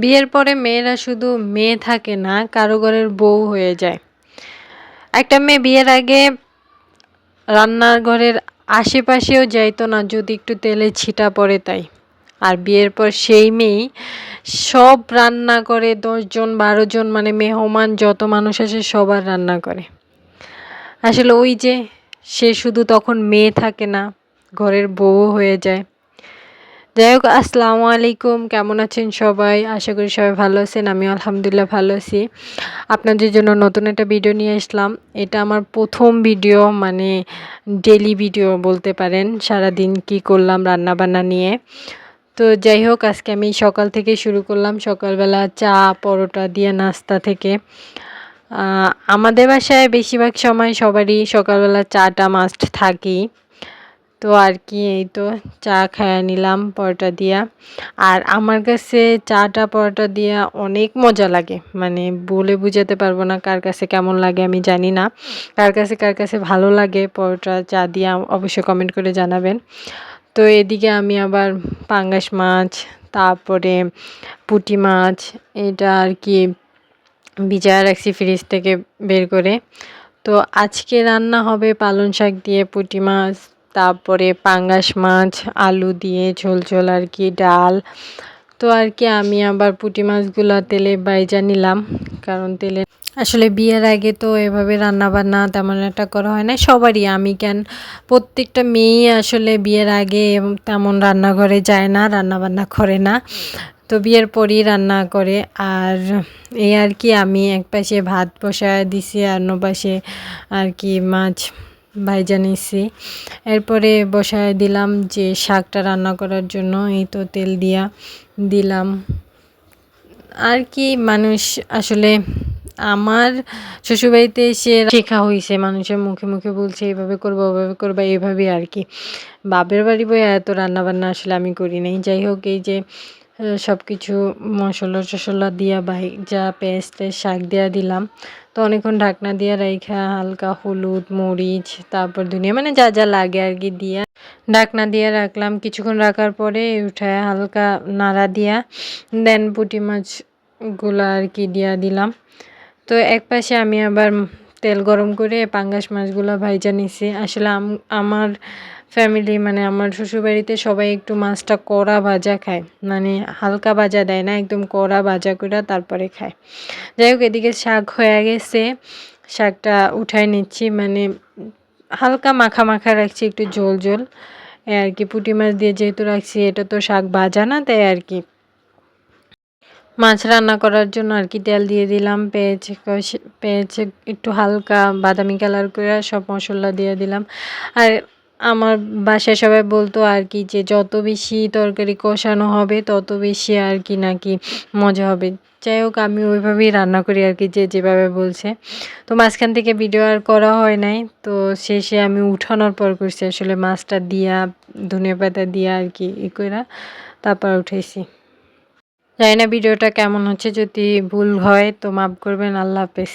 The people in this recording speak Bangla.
বিয়ের পরে মেয়েরা শুধু মেয়ে থাকে না কারও ঘরের বউ হয়ে যায়। একটা মেয়ে বিয়ের আগে রান্নার ঘরের আশেপাশেও যাইতো না, যদি একটু তেলে ছিটা পড়ে তাই। আর বিয়ের পর সেই মেয়েই সব রান্না করে, দশজন বারো জন মানে মেহমান, যত মানুষ আসে সবার রান্না করে। আসলে ওই যে সে শুধু তখন মেয়ে থাকে না, ঘরের বউ হয়ে যায়। যাই হোক আসসালামু আলাইকুম। কেমন আছেন সবাই? আশা করি সবাই ভালো আছেন আমি আলহামদুলিল্লাহ ভালো আছি। আপনাদের জন্য নতুন একটা ভিডিও নিয়ে আসলাম। এটা আমার প্রথম ভিডিও মানে ডেলি ভিডিও বলতে পারেন, সারাদিন কি করলাম রান্না বান্না নিয়ে। তো যাই হোক আজকে আমি সকাল থেকে শুরু করলাম, সকালবেলা চা, পরোটা দিয়ে নাস্তা থেকে। আমাদের বাসায় বেশিরভাগ সময় সবারই সকালবেলা চাটা মাস্ট থাকেই। তো আর কি, এই তো চা খাইয়ে নিলাম পরোটা দিয়া। আর আমার কাছে চাটা পরোটা দিয়া অনেক মজা লাগে মানে বলে বুঝাতে পারব না কার কাছে কেমন লাগে আমি জানি না। কার কাছে কার কাছে ভালো লাগে পরোটা, চা দিয়া অবশ্যই কমেন্ট করে জানাবেন। তো এদিকে আমি আবার পাঙ্গাস মাছ, তারপরে পুঁটি মাছ, এটা আর কি ভিজায় রাখছি ফ্রিজ থেকে বের করে। তো আজকে রান্না হবে পালং শাক দিয়ে পুঁটি মাছ তারপরে পাঙ্গাস মাছ, আলু দিয়ে ঝোল ঝোল আর কি, ডাল। তো আর কি আমি আবার পুঁটি মাছগুলো তেলে বাইজা নিলাম, কারণ তেলে আসলে বিয়ের আগে তো এভাবে রান্না বান্না তেমন একটা করা হয় না সবারই আমি কেন, প্রত্যেকটা মেয়েই আসলে বিয়ের আগে তেমন রান্নাঘরে যায় না রান্না বান্না করে না। তো বিয়ের পরই রান্না করে, আর এই আর কি আমি এক পাশে ভাত বসায় দিছি আর অন্য পাশে আর কি মাছ ভাইজা নিছি এরপরে বসায় দিলাম যে শাকটা রান্না করার জন্য, এই তো তেল দিয়া দিলাম। আর কি মানুষ আসলে আমার শ্বশুরবাড়িতে এসে শেখা হয়েছে মানুষের মুখে মুখে বলছে এইভাবে করব, ওভাবে করব এইভাবে আর কি। বাপের বাড়ি বই এত রান্নাবান্না আসলে আমি করি নাই। যাই হোক, এই যে সব কিছু মশলা টশলা দিয়া যা পেস্ট শাক দেওয়া দিলাম। তো অনেকক্ষণ ঢাকনা দিয়ে রাইখা হালকা হলুদ, মরিচ, তারপর ধনিয়া মানে যা যা লাগে আর কি দিয়া ঢাকনা দিয়ে রাখলাম। কিছুক্ষণ রাখার পরে উঠায় হালকা নাড়া দিয়া দেন পুঁটি মাছগুলো আর কি দিয়া দিলাম। তো এক পাশে আমি আবার তেল গরম করে পাঙ্গাস মাছগুলো ভাইজা নিছি। আসলে আমার ফ্যামিলি মানে আমার শ্বশুরবাড়িতে সবাই একটু মাছটা কড়া ভাজা খায়। মানে হালকা ভাজা দেয় না, একদম কড়া ভাজা করে তারপরে খায়। যাই হোক, এদিকে শাক হয়ে গেছে। শাকটা উঠায় নিচ্ছি মানে হালকা মাখা মাখা রাখছি, একটু ঝোল ঝোল। আর কি, পুঁটি মাছ দিয়ে যেহেতু রাখছি, এটা তো শাক ভাজা না, তাই আর কি। মাছ রান্না করার জন্য আর কি তেল দিয়ে দিলাম, পেঁয়াজ পেঁয়াজ একটু হালকা বাদামি কালার করে সব মশলা দিয়ে দিলাম। আর আমার বাসায় সবাই বলতো আর কি যে, যত বেশি তরকারি কষানো হবে, তত বেশি আর কি নাকি মজা হবে। যাই হোক, আমি ওইভাবেই রান্না করি আর কি, যে যেভাবে বলছে। তো মাঝখান থেকে ভিডিও আর করা হয় নাই। তো শেষে আমি উঠানোর পর করছি আসলে মাছটা দিয়া ধনে পাতা দিয়া আর কি ই করে তারপর উঠেছি জানি না ভিডিওটা কেমন হচ্ছে, যদি ভুল হয় তো মাফ করবেন, আল্লাহ হাফেজ।